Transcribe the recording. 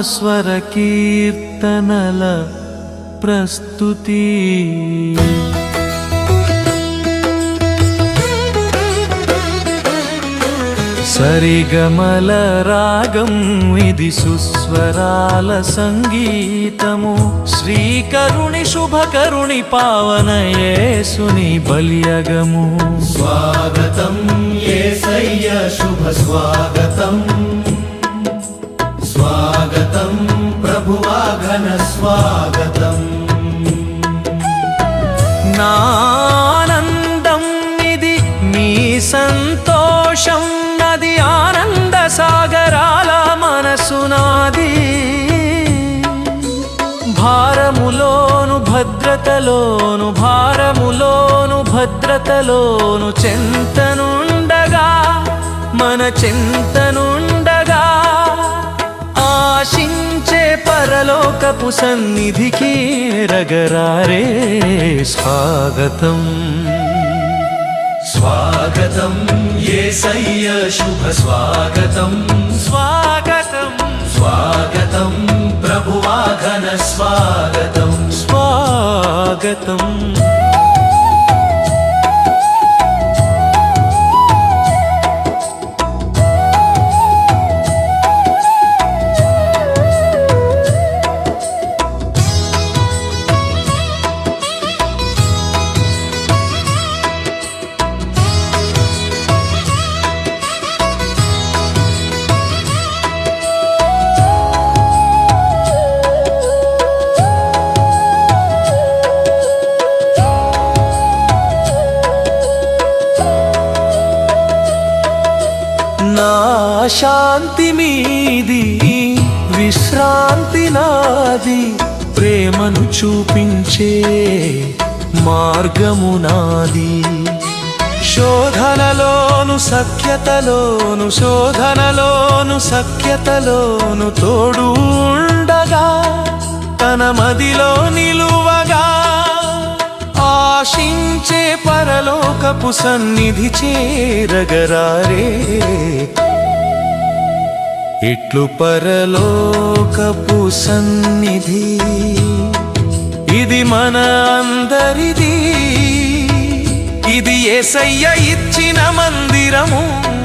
స్వర కీర్తనల ప్రస్తుతి. సరిగమల రాగం ఇది సుస్వరాల సంగీతము. శ్రీకరుణి శుభకరుణి పావన యేసుని బలియగము. స్వాగతం ఏ శుభ స్వాగతం స్వాగతం. నానందం ఇది మీ సంతోషం నది ఆనంద సాగరాల మనసునాది భారములోను భద్రతలోను భారములోను భద్రతలోను చెంతనుండగా మన చింతను పరలోకపు సన్నిధికి రగరారే స్వాగతం. స్వాగతం ఏసయ్య శుభ స్వాగతం. స్వాగతం. స్వాగతం ప్రభువాఘన స్వాగతం. స్వాగతం. శాంతి మీది విశ్రాంతి నాది ప్రేమను చూపించే మార్గము నాది. శోధనలోను సఖ్యతలోను శోధనలోను సఖ్యతలోను తోడు ఉండగా తన మదిలో నిలువగా ఆశించే పరలోకపు సన్నిధి చేరగరారే. ఇట్లు పరలోకపు సన్నిధి. ఇది మన అందరిది. ఇది ఏసయ్య ఇచ్చిన మందిరము.